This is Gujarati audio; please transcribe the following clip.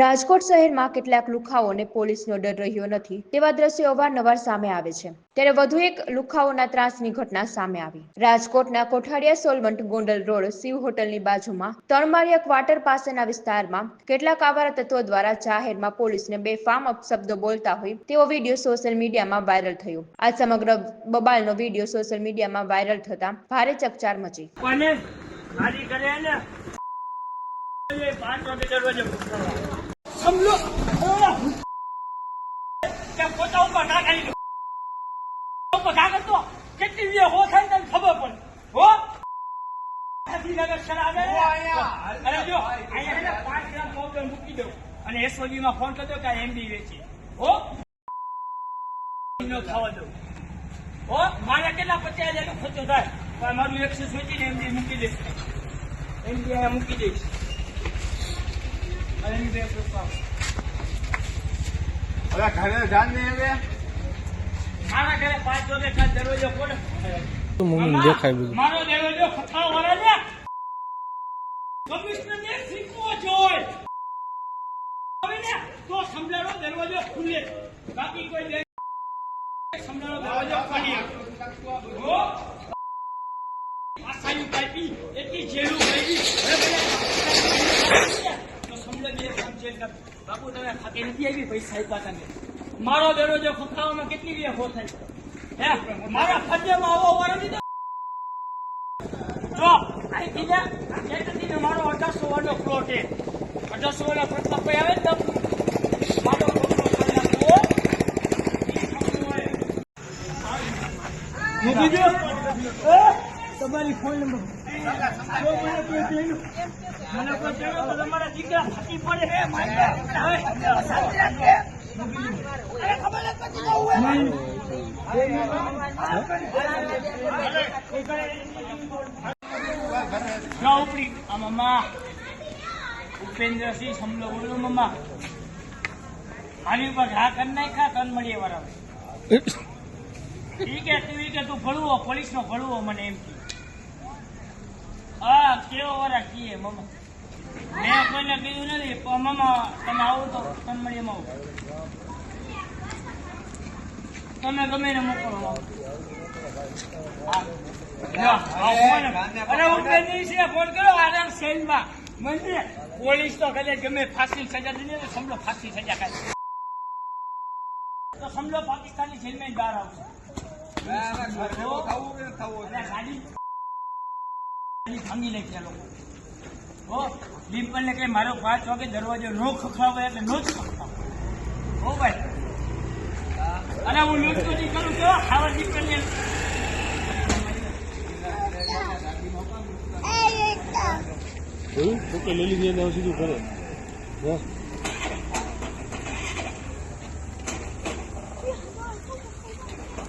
રાજકોટ શહેરમાં કેટલાક લુખાઓને પોલીસનો ડર રહ્યો નથી તેવા દ્રશ્યો અવારનવાર સામે આવે છે. ત્યારે વધુ એક લુખાઓના ત્રાસની ઘટના સામે આવી. રાજકોટના કોઠારિયા સોલવંટ ગોંડલ રોડ શિવ હોટલની બાજુમાં તણમાળિયા ક્વાર્ટર પાસેના વિસ્તારમાં કેટલાક આવારા તત્વો દ્વારા જાહેરમાં પોલીસને બેફામ અપશબ્દો બોલતા હોય તેવો વીડિયો સોશિયલ મીડિયામાં વાયરલ થયો. આ સમગ્ર બબાલનો વીડિયો સોશિયલ મીડિયામાં વાયરલ થતા ભારે ચકચાર મચી. પાંચ વાગે દરવાજો સમજો પોતા ઉપર ના ખાલી ઉપર કેટલી વીએ હો થાય તને ખબર પડે હો ગાંધીનગર શરાબે અરે જો અહીંયા પાંચ ગ્રામ પાવડર મૂકી દઉં અને SOG માં ફોન કરી દો કે MD વેચે હો ખાવા દઉં હો મારે કેટલા પચાસ હજાર ખર્ચો થાય મારું એકસો વેચીને એમડી મૂકી દઈશ એમડી અહીંયા મૂકી દઈશ. હવે ઘરે જાન નહીં હવે મારા ઘરે પાંચ કાંઈ દરવાજો ખોલે? મમ્મીને દેખાય બધું? મારો દરવાજો ને કમિશનરને શીખવો જોઈએ. હવે ને તો સમજાડો દરવાજો ખુલે. બાકી કોઈ સમજાડો દરવાજો ખોલી હો? આ સાયું કાપી એટલી જેલું કાપી હવે બધા તો સમજો બે કામ ચેક કર બાપુ તમે ખાતે નથી આવી પૈસા આપ્યા તમે મારો દરરોજો ખખડાવવામાં કેટલી વે હો થાય? હે? મારા ફરજમાં આવો વારો દીધો જો મારો અઢારસો વાળો પ્લોટ છે. અઢારસો વાળા પ્લોટમાં કોઈ આવે ને તમને મારો તમારી ફોન નંબર જો મને કોઈ કહેલું. મને કોઈ કહેલું તો તમારા દીકરા ફાટી પડે. હે મારી શાંતિ રાખજે. અરે ખબર નથી પડતી તો હું ના ઉપડી આ મમ્મા ઉપેન્દ્રસિંહ સમલો બોલો મમ્મા મારી ઉપર ઘા કર નાખ્યા તન મળીએ વાર ઈ કે તું ઈ કે તું ભળવો પોલીસ નો ભળવો મને એમ કે. કેવો વાળા કીએ મમ્મા? મેં કોઈને કીધું નથી પણ મમ્મા તમે આવો તો તન આવો. તમે ગમે એને મોકલો હા. લ્યો, આ ફોન. અરે ઉપેન્દ્રસિંહ છે ફોન કરો આરામ સેલમાં મને પોલીસ તો કદાચ ગમે ફાંસી સજા દીધી તો સમજો ફાંસી સજા ખાલી તો સમજો પાકિસ્તાની જેલમાં બહાર આવશે. અને લે ભાંગી લોકો. હો ડિમ્પલ ને મારો પાંચ વાગે દરવાજો નો ખખડાવો એટલે નો જ ખખડાવો. હો ભાઈ. અને હું નહીં કરું છો ખાવા ડિમ્પલ ને જોયું તો કે લીધી એટલે સીધું કરે બસ.